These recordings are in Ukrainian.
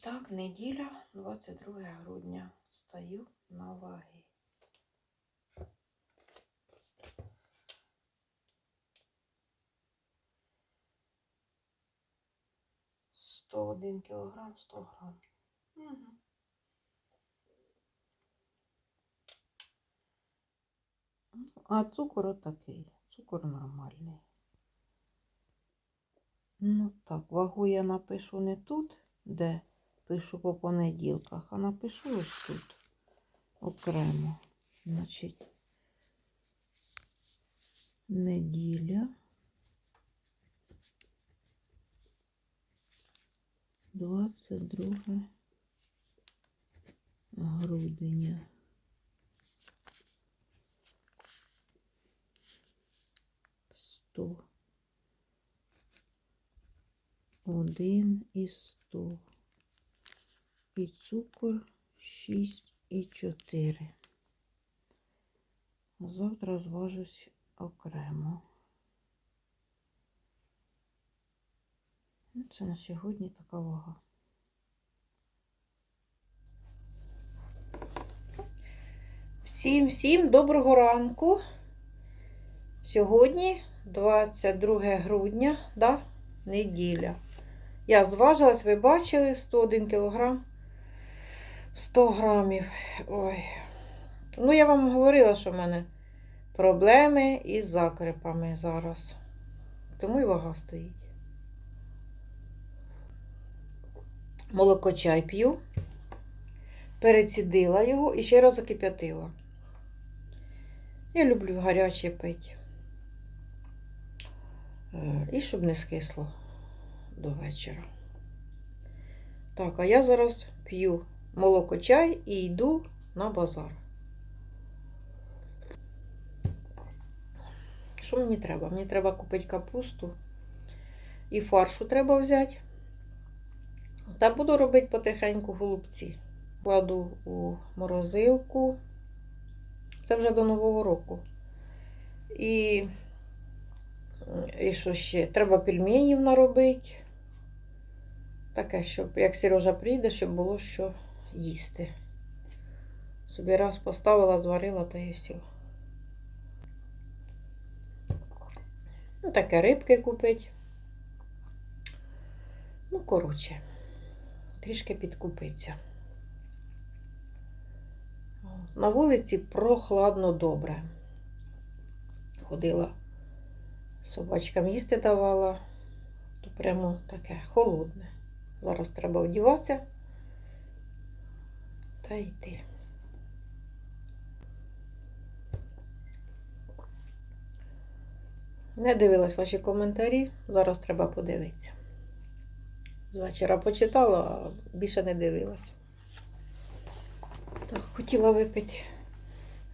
так, неділя, 22 грудня. Стою на ваги. Сто один кілограм, сто грам. Угу. А цукор отакий. Цукор нормальний. Ну так, вагу я напишу не тут, де пишу по понеділках, а напишу ось тут окремо. Значить, неділя. 22 грудня. Сто. Один і сто. І цукор шість і чотири. Завтра зважусь окремо. Ну, Це на сьогодні така вага. Всім всім доброго ранку. Сьогодні 22 грудня, да, неділя. Я зважилась, ви бачили, 101 кілограм, 100 грамів. Ой. Ну, я вам говорила, що в мене проблеми із закрепами зараз. Тому і вага стоїть. Молокочай п'ю, перецідила його і ще раз закип'ятила. Я люблю гаряче пити. Е, І щоб не скисло до вечора. Так, а я зараз п'ю молоко-чай і йду на базар. Що мені треба? Мені треба купити капусту і фаршу треба взяти. Та буду робити потихеньку голубці. Кладу у морозилку. Це вже до Нового року. І, і що ще? Треба пельменів наробити. Таке, щоб як Сережа прийде, щоб було що їсти. Собі раз поставила, зварила та і все. Ну, таке рибки купить. Ну, коротше, трішки підкупиться. На вулиці прохладно добре. Ходила, собачкам їсти давала, то прямо таке холодне. Зараз треба вдіватися та йти. Не дивилась ваші коментарі, зараз треба подивитися. З вечора почитала, а більше не дивилась. Так, хотіла випити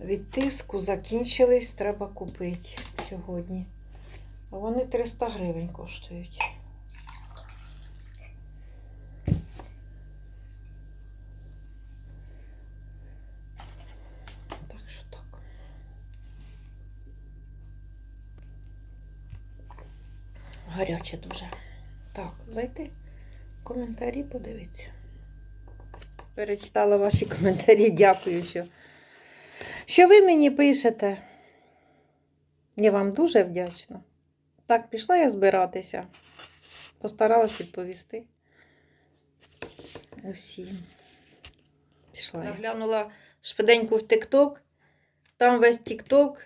від тиску, закінчились, треба купити сьогодні. А вони 300 гривень коштують. Так що так. Гаряче дуже. Так, зайти коментарі, подивитися. Перечитала ваші коментарі. Дякую, що, що ви мені пишете. Я вам дуже вдячна. Так, пішла я збиратися. Постаралась відповісти. Усім. Пішла. Я глянула швиденько в Тік-Ток. Там весь Тік-Ток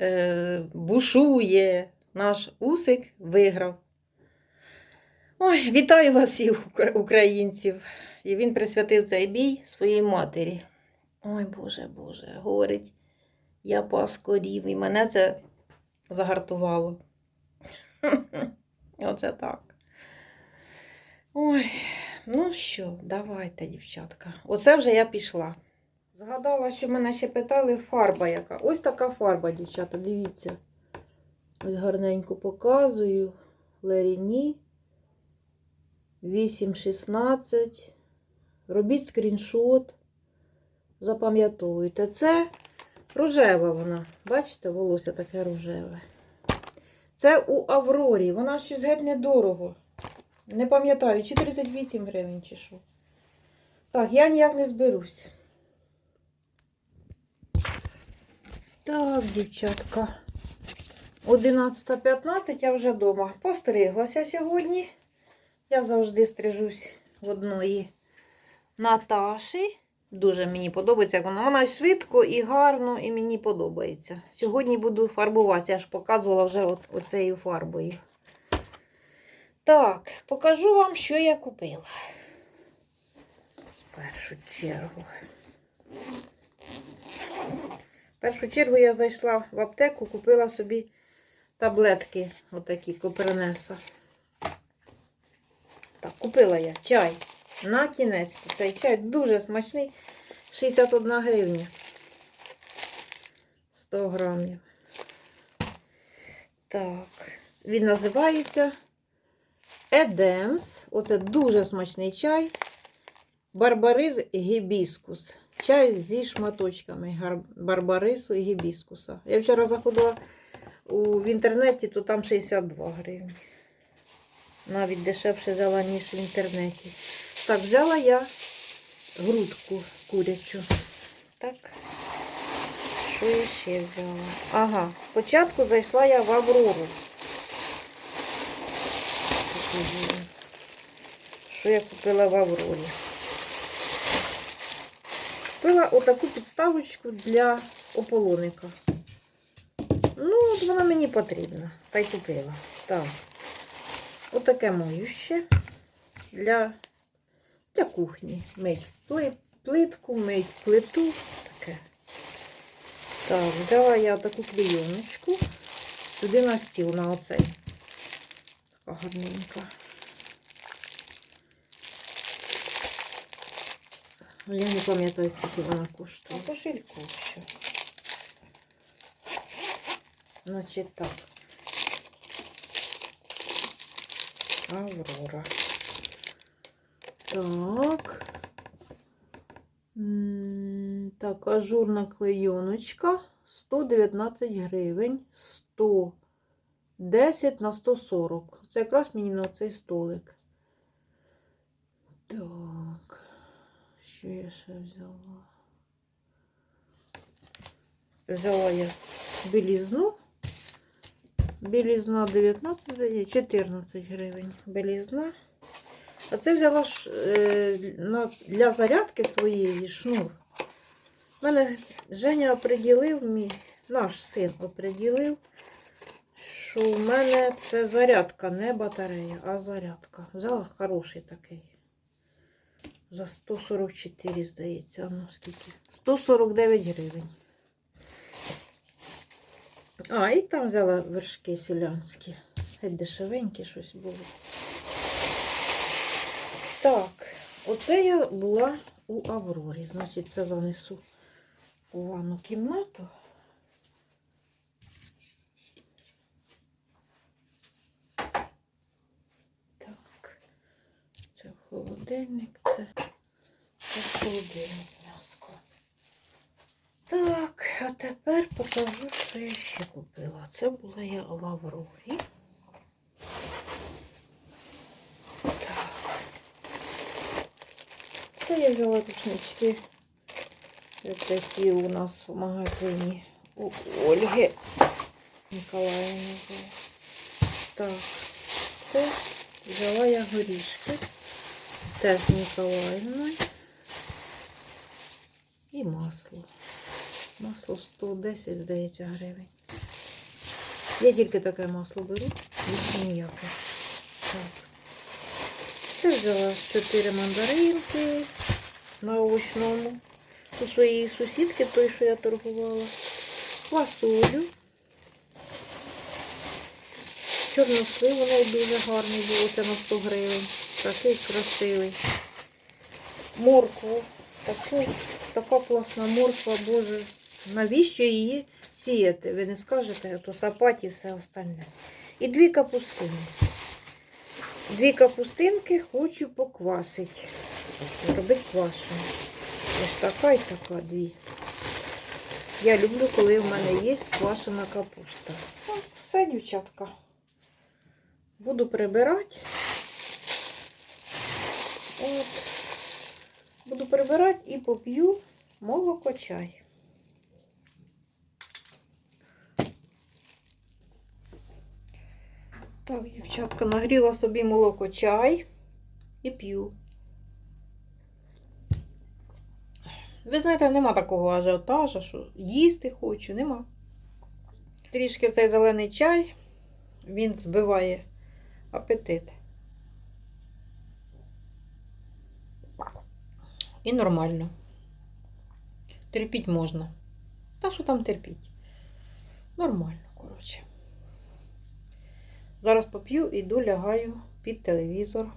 е, бушує. Наш Усик виграв. Ой, вітаю вас всіх українців. І він присвятив цей бій своїй матері. Ой, Боже, Боже, говорить, я пас корів, і мене це загартувало. Оце так. Ой, ну що, давайте, дівчатка. Оце вже я пішла. Згадала, що мене ще питали фарба яка. Ось така фарба, дівчата, дивіться. Ось гарненько показую. Леріні. 8,16. Робіть скріншот. Запам'ятовуйте. Це рожева вона. Бачите, волосся таке рожеве. Це у Аврорі. Вона щось геть недорого. Не пам'ятаю, чи 38 гривень, чи що. Так, я ніяк не зберусь. Так, дівчатка. 11.15 я вже вдома. Постриглася сьогодні. Я завжди стрижусь в одної Наташі. Дуже мені подобається, як вона. Вона швидко і гарно, і мені подобається. Сьогодні буду фарбуватися, я ж показувала вже от, оцею фарбою. Так, покажу вам, що я купила. Першу чергу. В першу чергу я зайшла в аптеку, купила собі таблетки, отакі Копернеса. Так, купила я чай. На кінець. Цей чай дуже смачний. 61 гривня. 100 грамів. Так. Він називається Едемс. Оце дуже смачний чай. Барбариз гібіскус. Чай зі шматочками барбарису і гібіскуса. Я вчора заходила у, в інтернеті, то там 62 гривні. Навіть дешевше взяла, ніж в інтернеті. Так, взяла я грудку курячу. Так. Що я ще взяла? Ага, спочатку зайшла я в Аврору. Що я купила в Аврорі? Купила отаку підставочку для ополоника. Ну, от вона мені потрібна. Та й купила. Так. Отаке моюще для, для кухні. Мить пли- плитку, мить плиту. Таке. Так, взяла я таку клейоночку. Сюди на стіл, на оцей. Така гарненька. Я не пам'ятаю, скільки вона коштує. Кошельку ще. Значить так. Аврора. Так. Так, ажурна клейоночка 119 гривень. 110 на 140. Це якраз мені на цей столик. Так. Що я ще взяла? Взяла я білізну. Білізна 19, 14 гривень. Білізна. А це взяла е, для зарядки своєї шнур. У мене Женя оприділив, мій, наш син оприділив, що в мене це зарядка, не батарея, а зарядка. Взяла хороший такий. За 144, здається, ну скільки? 149 гривень. А, і там взяла вершки селянські. Геть дешевенькі щось було. Так, оце я була у Аврорі. Значить, це занесу у ванну кімнату. Так, це холодильник, це, це холодильник. Так, а тепер покажу, що я ще купила. Це була я в Аврорі. Так. Це я взяла рушнички. Такі у нас в магазині у Ольги Ніколаївни. Так, це взяла я горішки. Теж Ніколаївна. І масло. Масло 110, здається, гривень. Я тільки таке масло беру, більше ніяке. Так. Це взяла 4 мандаринки на овочному. У своєї сусідки, той, що я торгувала. Квасолю. Чорнослив неї дуже гарний був, це на 100 гривень. Такий красивий. Моркву. Таку, така класна морква, боже. Навіщо її сіяти? Ви не скажете, то сапати і все остальне. І дві капустини. Дві капустинки хочу поквасити. Робити квашену. Ось така і така дві. Я люблю, коли в мене є квашена капуста. Все, дівчатка. Буду прибирати. От. Буду прибирати і поп'ю молоко чай. Так, дівчатка, нагріла собі молоко чай і п'ю. Ви знаєте, нема такого ажіотажу, що їсти хочу, нема. Трішки цей зелений чай, він збиває апетит. І нормально. Терпіть можна. Та що там терпіть? Нормально, коротше. Зараз поп'ю і лягаю під телевізор.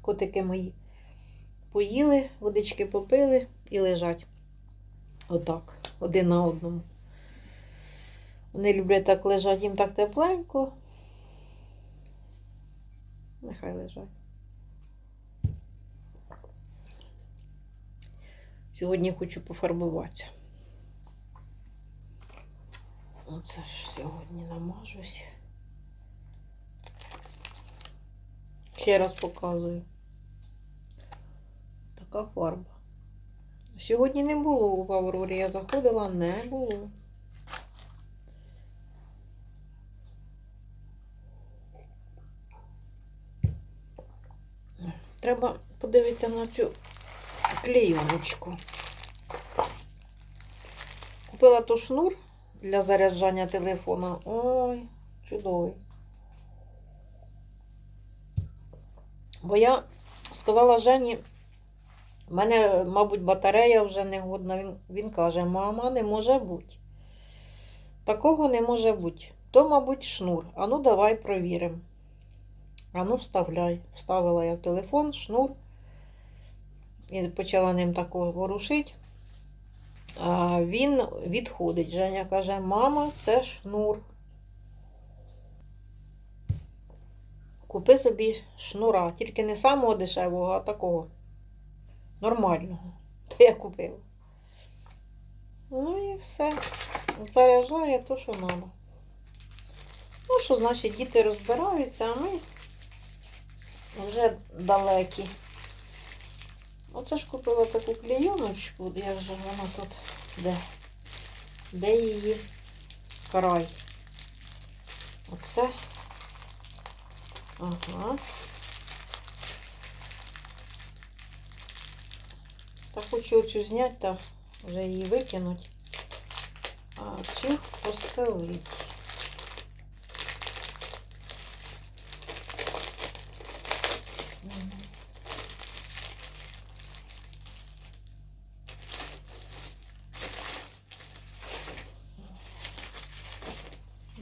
Котики мої поїли, водички попили і лежать. Отак, один на одному. Вони люблять так лежати, їм так тепленько. Нехай лежать. Сьогодні хочу пофарбуватися. Оце ж сьогодні намажусь. Ще раз показую. Така фарба. Сьогодні не було в Аврорі. Я заходила, не було. Треба подивитися на цю клейоночку. Купила ту шнур для заряджання телефона. Ой, чудовий. Бо я сказала Жені, в мене, мабуть, батарея вже не годна. Він, він каже, мама, не може бути. Такого не може бути. То, мабуть, шнур. Ану, давай провіримо. Ану, вставляй. Вставила я в телефон, шнур. І почала ним тако ворушити. Він відходить. Женя каже, мама, це шнур. Купи собі шнура, тільки не самого дешевого, а такого нормального. То я купила. Ну і все. Заряджає то, що треба. Ну, що значить, діти розбираються, а ми вже далекі. Оце ж купила таку клейоночку, як же вона тут де? Де її край? Оце. Ага. Та хочу оцю зняти та вже її викинути. А цю постелити.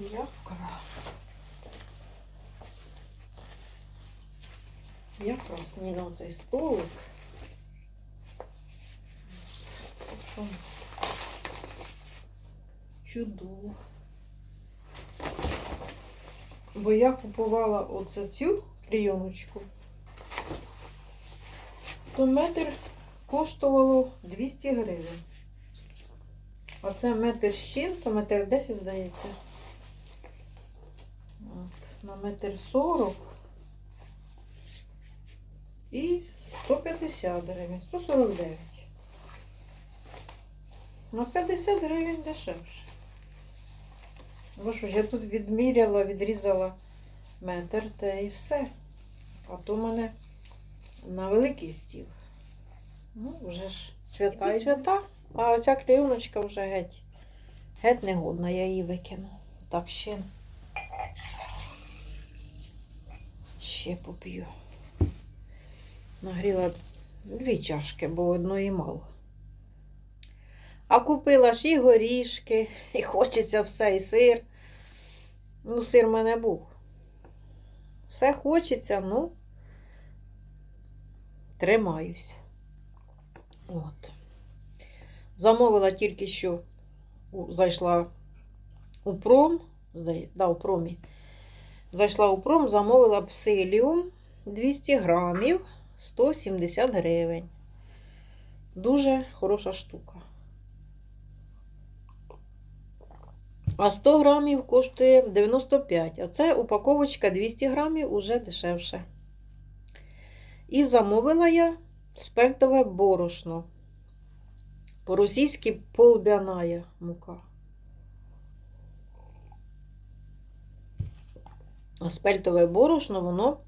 Якраз. Якраз мені на цей столик. Чудово. Бо я купувала оце цю клейоночку, то метр коштувало 200 гривень. А це метр з чим, то метр 10, здається. На метр 40 і 150 гривень, 149. На 50 гривень дешевше. Бо що ж, я тут відміряла, відрізала метр та і все. А то в мене на великий стіл. Ну, вже ж свята і свята. А оця клеюночка вже геть. Геть негодна, я її викину. Так, ще. Ще поп'ю. Нагріла дві чашки, бо одної мало. А купила ж і горішки, і хочеться все, і сир. Ну, сир в мене був. Все хочеться, ну, тримаюсь. От. Замовила тільки що зайшла у пром, здається, да, у промі. Зайшла у пром, замовила псиліум 200 грамів, 170 гривень. Дуже хороша штука. А 100 грамів коштує 95, а це упаковочка 200 грамів уже дешевше. І замовила я спельтове борошно. По-російськи полбяная мука. А спельтове борошно, воно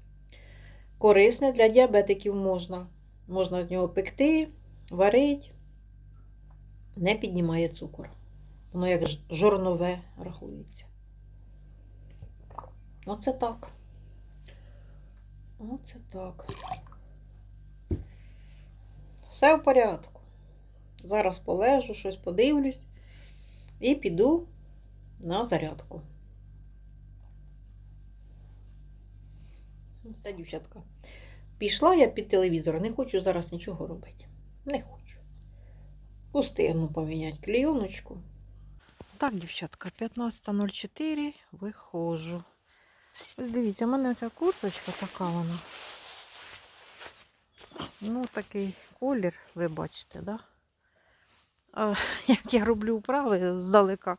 корисне для діабетиків можна. Можна з нього пекти, варити. Не піднімає цукор. Воно як жорнове рахується. Оце так. Оце так. Все в порядку. Зараз полежу, щось подивлюсь і піду на зарядку. Все, дівчатка. Пішла я під телевізор, не хочу зараз нічого робити. Не хочу. Пустину поміняти клейоночку. Так, дівчатка, 15.04 виходжу. Ось дивіться, в мене ця курточка така вона. Ну, такий колір, ви бачите, да? А як я роблю вправи здалека,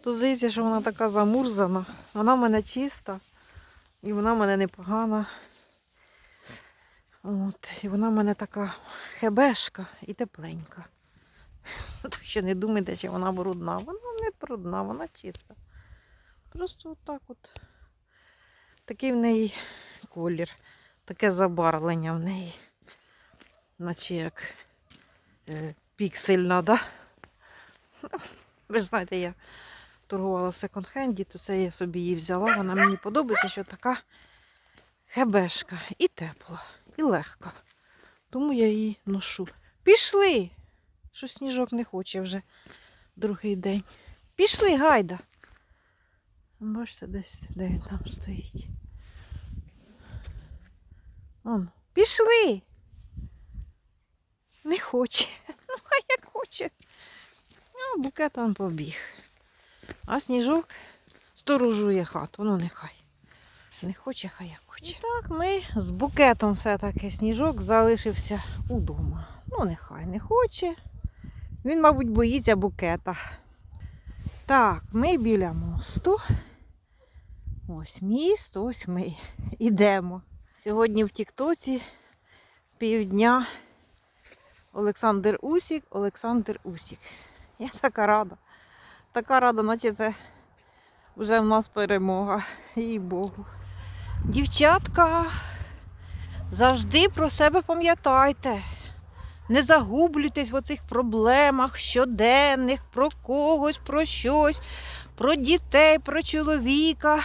то здається, що вона така замурзана. Вона в мене чиста і вона в мене непогана. От, і вона в мене така хебешка і тепленька. Так що не думайте, що вона брудна. Вона не брудна, вона чиста. Просто отак от. Такий в неї колір, таке забарвлення в неї. Наче як е, піксельна, да? Ви знаєте, я торгувала в секонд-хенді, то це я собі її взяла. Вона мені подобається, що така хебешка. І тепла, і легка. Тому я її ношу. Пішли! Що сніжок не хоче вже другий день. Пішли, гайда. Бачите, десь де він там стоїть. Он, пішли. Не хоче. Ну, хай як хоче. А букет он побіг. А сніжок сторожує хату. Ну нехай. Не хоче, хай як хоче. І так ми з букетом все-таки сніжок залишився удома. Ну, нехай не хоче. Він, мабуть, боїться букета. Так, ми біля мосту. Ось міст, ось ми йдемо. Сьогодні в Тіктоці півдня Олександр Усік, Олександр Усік. Я така рада. Така рада, наче це вже в нас перемога. Їй Богу. Дівчатка, завжди про себе пам'ятайте. Не загублюйтесь в оцих проблемах щоденних, про когось, про щось, про дітей, про чоловіка.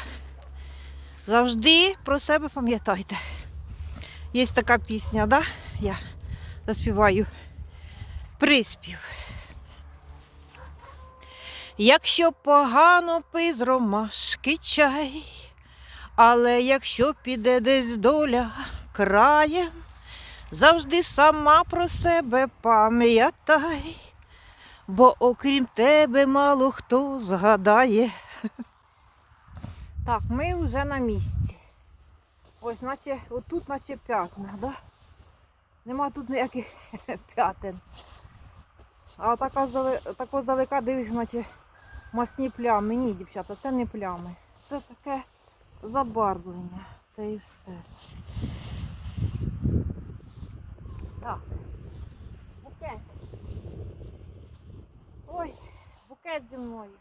Завжди про себе пам'ятайте. Є така пісня, да? Я заспіваю приспів. Якщо погано пий з ромашки чай, але якщо піде десь доля краєм, завжди сама про себе пам'ятай, бо окрім тебе мало хто згадає. Так, ми вже на місці. Ось, наче, отут наче п'ятна, да? Нема тут ніяких п'ятин. А тако здалека дивись, наче масні плями. Ні, дівчата, це не плями. Це таке забарвлення. Та і все. Так. Букет. Ой, букет зі мною.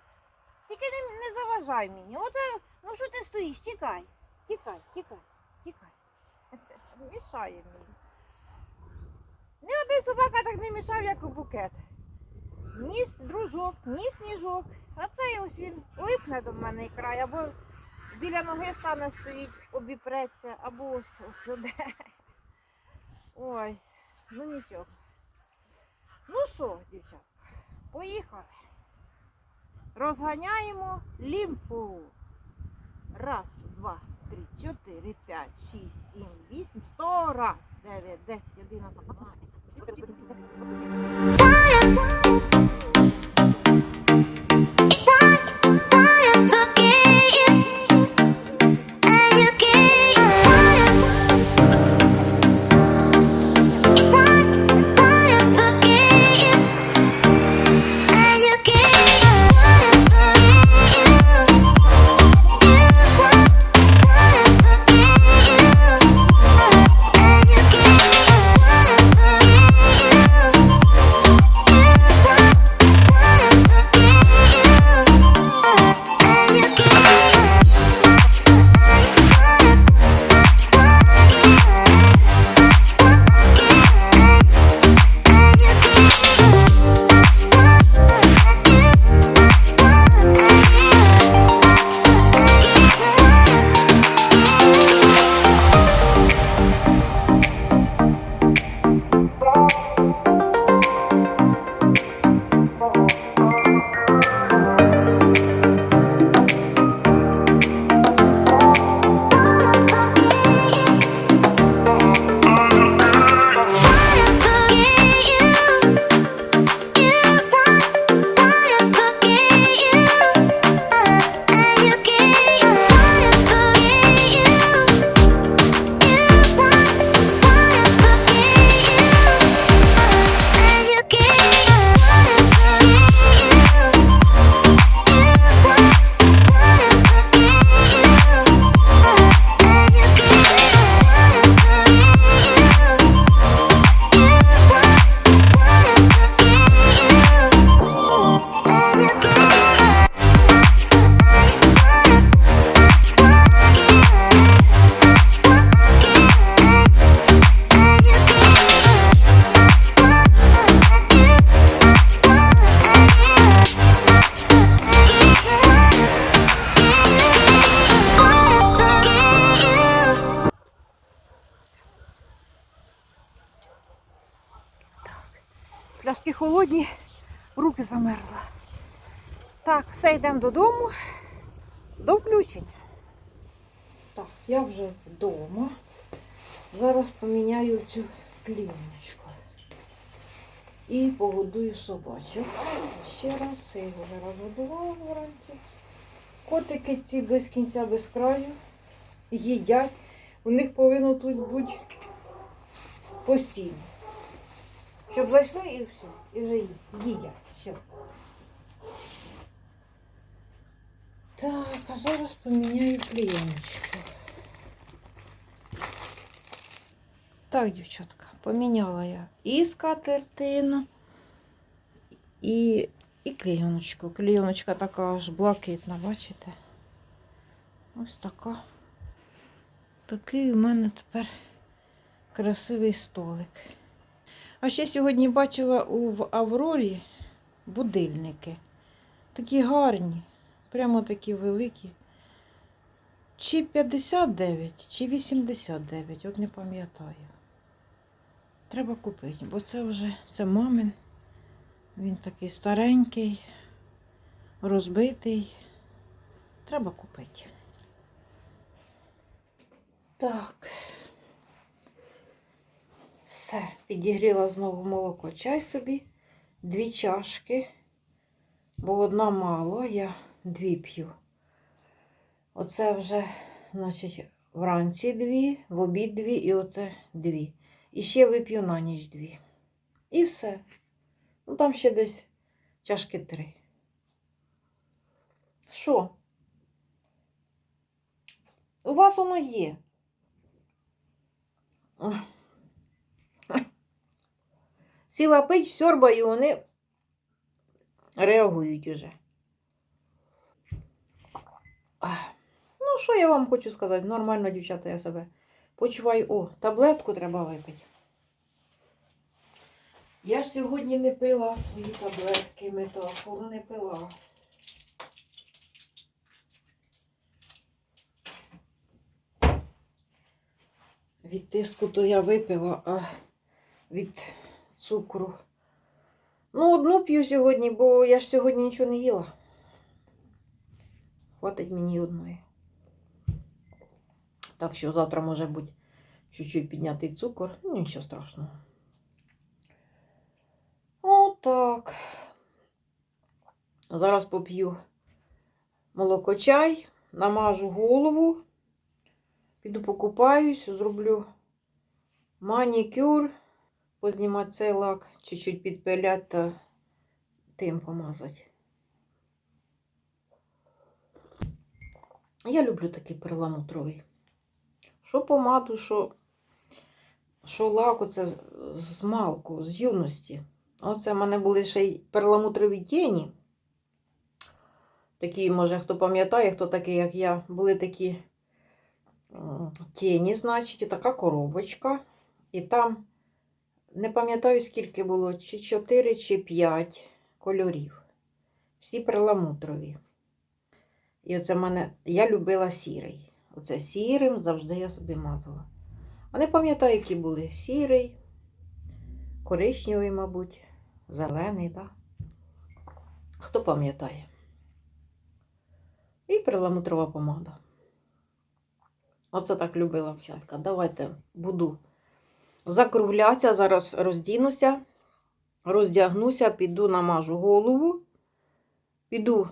Тільки не, не заважай мені. Оце, ну що ти стоїш? Тікай. Тікай, тікай, тікай. Мішає мені. Ні один собака так не мішав, як у букет. Ні дружок, ні сніжок. А цей ось він липне до мене край, або біля ноги саме стоїть, обіпреться, або ось ось сюди. Ой, ну нічого. Ну що, дівчатка, поїхали. Розганяємо лімфу. Раз, два, три, чотири, п'ять, шість, сім, вісім, сто раз. Дев'ять, десять, одинадцять. Thank Так. Так, все, йдемо додому. До включень. Так, я вже вдома. Зараз поміняю цю плівничку. І погодую собачок. Ще раз, я його вже розгодувала вранці. Котики ці без кінця, без краю їдять. У них повинно тут бути постійно. Щоб зайшли і все. І вже їдять. Все. Так, а зараз поміняю клеєночку. Так, дівчатка, поміняла я і скатертину, і, і клеєночку. Клеєночка така аж блакитна, бачите? Ось така. Такий у мене тепер красивий столик. А ще сьогодні бачила у в Аврорі будильники. Такі гарні, прямо такі великі. Чи 59, чи 89, от не пам'ятаю. Треба купити, бо це вже це мамин. Він такий старенький, розбитий. Треба купити. Так. Все, підігріла знову молоко. Чай собі, дві чашки, бо одна мало, я дві п'ю. Оце вже, значить, вранці дві, в обід дві і оце дві. І ще вип'ю на ніч дві. І все. Ну там ще десь чашки три. Що? У вас воно є. Сіла пить, сьорбаю, вони реагують уже. Ну, що я вам хочу сказати? Нормально, дівчата, я себе почуваю. О, таблетку треба випити. Я ж сьогодні не пила свої таблетки метафору не пила. Від тиску то я випила, а від цукру. Ну, одну п'ю сьогодні, бо я ж сьогодні нічого не їла. Хватить мені одної. Так що завтра може бути чуть-чуть піднятий цукор. Ну, нічого страшного. Отак. Зараз поп'ю молокочай, намажу голову, піду покупаюсь, зроблю манікюр, познімати цей лак, чуть-чуть підпиляти та тим помазати. Я люблю такий перламутровий. Що помаду, що, що лак, оце з, з малку, з юності. Оце в мене були ще й перламутрові тіні. Такі, може, хто пам'ятає, хто такий, як я, були такі тіні, значить, і така коробочка. І там, не пам'ятаю, скільки було, чи 4, чи 5 кольорів. Всі перламутрові. І оце в мене, я любила сірий. Оце сірим завжди я собі мазала. А не пам'ятаю, які були сірий, коричневий, мабуть, зелений, так? Хто пам'ятає? І перламутрова помада. Оце так любила всятка. Давайте буду закруглятися, зараз роздінуся, роздягнуся, піду намажу голову, піду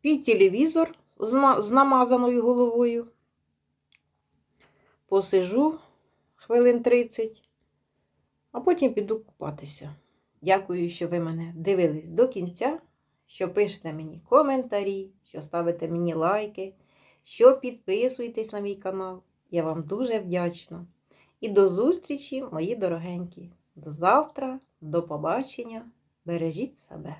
під телевізор з намазаною головою. Посижу хвилин 30, а потім піду купатися. Дякую, що ви мене дивились до кінця, що пишете мені коментарі, що ставите мені лайки, що підписуєтесь на мій канал. Я вам дуже вдячна. І до зустрічі, мої дорогенькі. До завтра, до побачення. Бережіть себе.